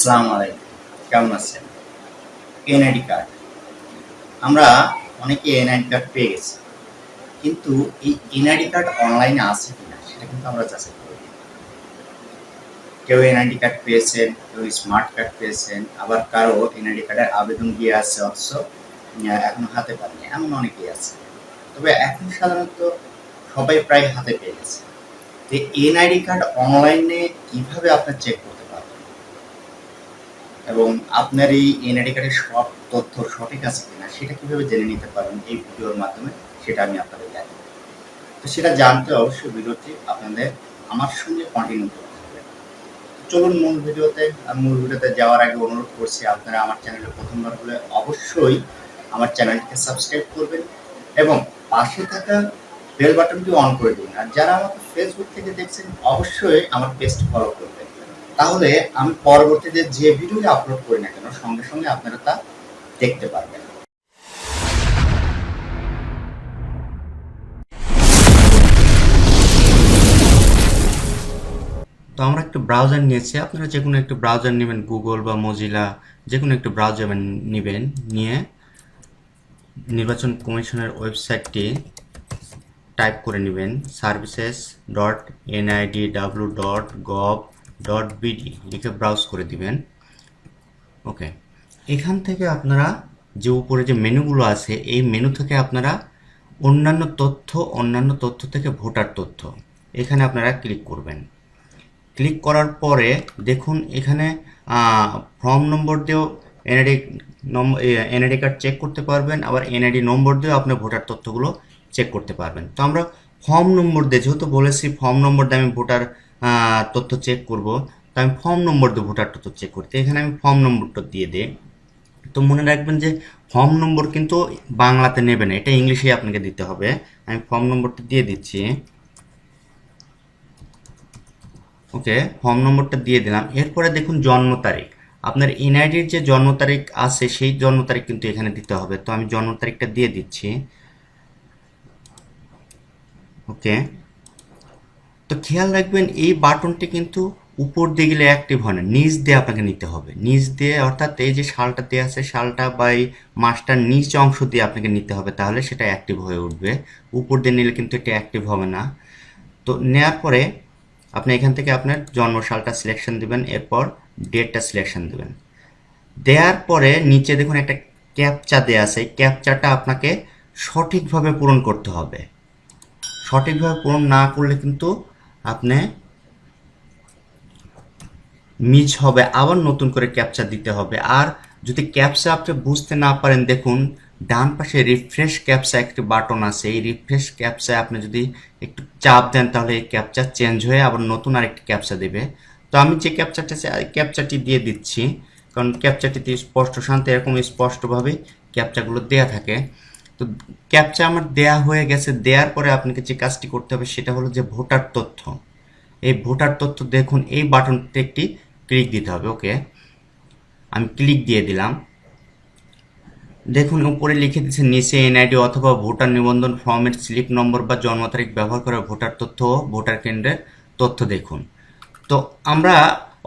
আসসালামু আলাইকুম। কেমন আছেন? এনআইডি কার্ড আমরা অনেকে এনআইডি কার্ড পেয়ে গেছি। কিন্তু এই এনআইডি কার্ড অনলাইনে আছে কিনা, সেটা কিন্তু আমরা যাচাই করি কেউ এনআইডি কার্ড পেয়েছেন, কেউ স্মার্ট কার্ড পেয়েছেন, আবার কারও এনআইডি কার্ডের আবেদন দিয়ে আছে, অথচ এখনও হাতে পাননি, এমন অনেকেই আছে। তবে এখন সাধারণত সবাই প্রায় হাতে পেয়ে গেছে। তো এনআইডি কার্ড অনলাইনে কীভাবে আপনি চেক করতে এবং আপনার এই এনআইডি কার্ডের সব তথ্য সঠিক আছে কিনা সেটা কীভাবে জেনে নিতে পারেন এই ভিডিওর মাধ্যমে, সেটা আমি আপনাদের জানি তো সেটা জানতে অবশ্যই ভিডিওটি আপনাদের আমার সঙ্গে কন্টিনিউ করতে হবে। চলুন মূল ভিডিওতে মূল ভিডিওতে যাওয়ার আগে অনুরোধ করছি, আপনারা আমার চ্যানেলে প্রথমবার হলে অবশ্যই আমার চ্যানেলটিকে সাবস্ক্রাইব করবেন এবং পাশে থাকা বেল বাটনটি অন করে দিন। আর যারা আমাকে ফেসবুক থেকে দেখছেন, অবশ্যই আমার পেজটি ফলো করবেন। তাহলে আমি পরবর্তীতে যে ভিডিও আপলোড করি না কেন, সঙ্গে সঙ্গে আপনারা তা দেখতে পারবেন। তো আমরা একটু ব্রাউজার নিয়েছি। আপনারা যে কোনো একটু ব্রাউজার নেবেন গুগল বা মজিলা যে কোনো একটু ব্রাউজার নেবেন নিয়ে নির্বাচন কমিশনের ওয়েবসাইটটি টাইপ করে নেবেন services dot NID W dot gov dot BD লিখে ব্রাউজ করে দিবেন। ওকে এখান থেকে আপনারা যে উপরে যে মেনুগুলো আছে, এই মেনু থেকে আপনারা অন্যান্য তথ্য অন্যান্য তথ্য থেকে ভোটার তথ্য, এখানে আপনারা ক্লিক করবেন। ক্লিক করার পরে দেখুন এখানে ফর্ম নম্বর দিয়েও NID number NID card check করতে পারবেন, আবার এনআইডি নম্বর দিয়েও আপনার ভোটার তথ্যগুলো চেক করতে পারবেন। তো আমরা ফর্ম নম্বর দিয়ে, যেহেতু বলেছি ফর্ম নম্বর দিয়ে আমি ভোটার তথ্য চেক করব, তো আমি ফর্ম নম্বর দিয়ে ভোটার তথ্য চেক করতে এখানে আমি ফর্ম নম্বরটা দিয়ে দিই। তো মনে রাখবেন যে ফর্ম নম্বর কিন্তু বাংলাতে নেবে না, এটা ইংলিশেই আপনাকে দিতে হবে। আমি ফর্ম নম্বরটা দিয়ে দিচ্ছি। ওকে ফর্ম নম্বরটা দিয়ে দিলাম। এরপরে দেখুন জন্ম তারিখ। আপনার এনআইডির যে জন্ম তারিখ আছে, সেই জন্ম তারিখ কিন্তু এখানে দিতে হবে। তো আমি জন্ম তারিখটা দিয়ে দিচ্ছি। ওকে? তো খেয়াল রাখবেন, এই বাটনটি কিন্তু উপর দিয়ে গেলে অ্যাক্টিভ হয় না, নিচ দিয়ে আপনাকে নিতে হবে। নিচ দিয়ে, অর্থাৎ এই যে শালটা দেওয়া আছে, শালটা বা এই মাসটার নিচ অংশ দিয়ে আপনাকে নিতে হবে, তাহলে সেটা অ্যাক্টিভ হয়ে উঠবে। উপর দিয়ে নিলে কিন্তু এটা অ্যাক্টিভ হবে না। তো নেওয়ার পরে আপনি এখান থেকে আপনার জন্ম সালটা সিলেকশন দিবেন, এরপর ডেটটা সিলেকশন দিবেন। দেওয়ার পরে নিচে দেখুন একটা ক্যাপচা দেওয়া আছে ক্যাপচাটা আপনাকে সঠিকভাবে পূরণ করতে হবে। সঠিকভাবে পূরণ না করলে কিন্তু আপনি মিস হবে, আবার নতুন করে ক্যাপচা দিতে হবে। আর যদি ক্যাপচা আপনি বুঝতে না পারেন, দেখুন, ডান পাশে রিফ্রেশ ক্যাপচা একটি বাটন আছে। এই রিফ্রেশ ক্যাপচায় আপনি যদি একটু চাপ দেন, তাহলে এই ক্যাপচা চেঞ্জ হয়ে আবার নতুন আরেকটি ক্যাপচা দেবে। তো আমি যে ক্যাপচাটা ক্যাপচাটি দিয়ে দিচ্ছি, কারণ ক্যাপচাটিতে স্পষ্ট শান্তি, এরকম স্পষ্টভাবে ক্যাপচাগুলো দেয়া থাকে। তো ক্যাপচা আমার দেয়া হয়ে গেছে দেওয়ার পরে আপনাকে যে কাজটি করতে হবে সেটা হলো যে ভোটার তথ্য। এই ভোটার তথ্য দেখুন, এই বাটনটিতে একটি ক্লিক দিতে হবে ওকে আমি ক্লিক দিয়ে দিলাম। দেখুন, উপরে লিখে দিচ্ছে নিচে এনআইডি অথবা ভোটার নিবন্ধন ফর্মের স্লিপ নম্বর বা জন্ম তারিখ ব্যবহার করে ভোটার তথ্য ভোটার কেন্দ্রের তথ্য দেখুন। তো আমরা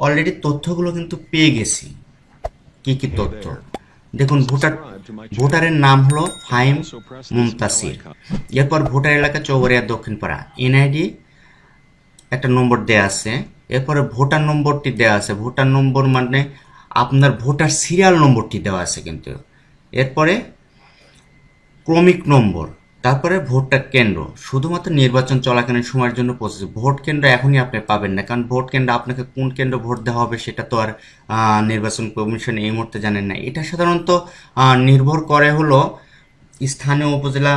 অলরেডি তথ্যগুলো কিন্তু পেয়ে গেছি। কি কি তথ্য? দেখুন ভোটার ভোটারের নাম হলো ফাইম মুমতাসির এরপর ভোটার এলাকা চৌবাড়িয়া দক্ষিণপাড়া। এনআইডি একটা নম্বর দেয়া আছে। এরপরে ভোটার নম্বরটি দেওয়া আছে। ভোটার নম্বর মানে আপনার ভোটার সিরিয়াল নম্বরটি দেওয়া আছে কিন্তু। এরপরে ক্রমিক নম্বর। তারপরে ভোটটা কেন্দ্র। শুধুমাত্র নির্বাচন চলাকালীন সময়ের জন্য প্রস্তুতি ভোট কেন্দ্র এখনই আপনি পাবেন না, কারণ ভোট কেন্দ্র আপনাকে কোন কেন্দ্র ভোট দেওয়া হবে সেটা তো আর নির্বাচন কমিশন এই মুহূর্তে জানেন না। এটা সাধারণত নির্ভর করে হলো স্থানীয় উপজেলা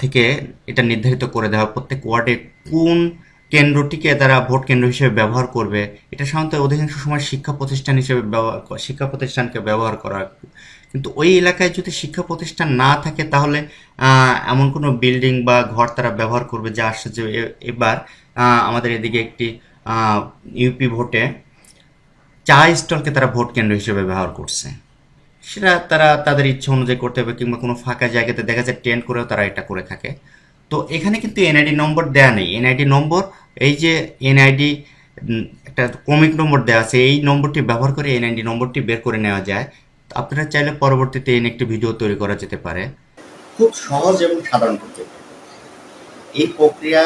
থেকে এটা নির্ধারিত করে দেওয়া প্রত্যেক ওয়ার্ডে কোন কেন্দ্রটিকে তারা ভোট কেন্দ্র হিসেবে ব্যবহার করবে। এটা সাধারণত অধিকাংশ সময় শিক্ষা প্রতিষ্ঠান হিসেবে ব্যবহার শিক্ষা প্রতিষ্ঠানকে ব্যবহার করা। কিন্তু ওই এলাকায় যদি শিক্ষা প্রতিষ্ঠান না থাকে, তাহলে এমন কোনো বিল্ডিং বা ঘর তারা ব্যবহার করবে যা আসছে যে এবার আমাদের এদিকে একটি ইউপি ভোটে চা স্টলকে তারা ভোট কেন্দ্র হিসেবে ব্যবহার করছে। সেটা তারা তাদের ইচ্ছা অনুযায়ী করতে হবে কিংবা কোনো ফাঁকা জায়গাতে দেখা যায় টেন্ট করেও তারা এটা করে থাকে। তো এখানে কিন্তু এনআইডি নম্বর দেয়া নেই। এনআইডি নম্বর এই যে এনআইডি একটা কমিক নম্বর দেওয়া আছে, এই নম্বরটি ব্যবহার করে এনআইডি নম্বরটি বের করে নেওয়া যায়। আপনারা চাইলে পরবর্তীতে এন একটি ভিডিও তৈরি করা যেতে পারে। খুব সহজ এবং সাধারণ পদ্ধতি এই প্রক্রিয়া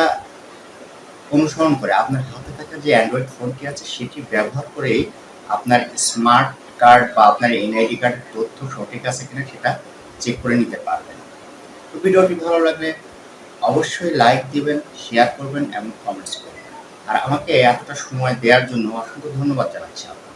অনুসরণ করে আপনার হাতে থাকা যে অ্যান্ড্রয়েড ফোনটি আছে, সেটি ব্যবহার করেই আপনার স্মার্ট কার্ড বা আপনার এনআইডি কার্ডের তথ্য সঠিক আছে কিনা সেটা চেক করে নিতে পারবেন। ভিডিওটি ভালো লাগলে অবশ্যই লাইক দিবেন শেয়ার করবেন এবং কমেন্টস করবেন। আর আমাকে এতটা সময় দেওয়ার জন্য অসংখ্য ধন্যবাদ জানাচ্ছি আপনাকে।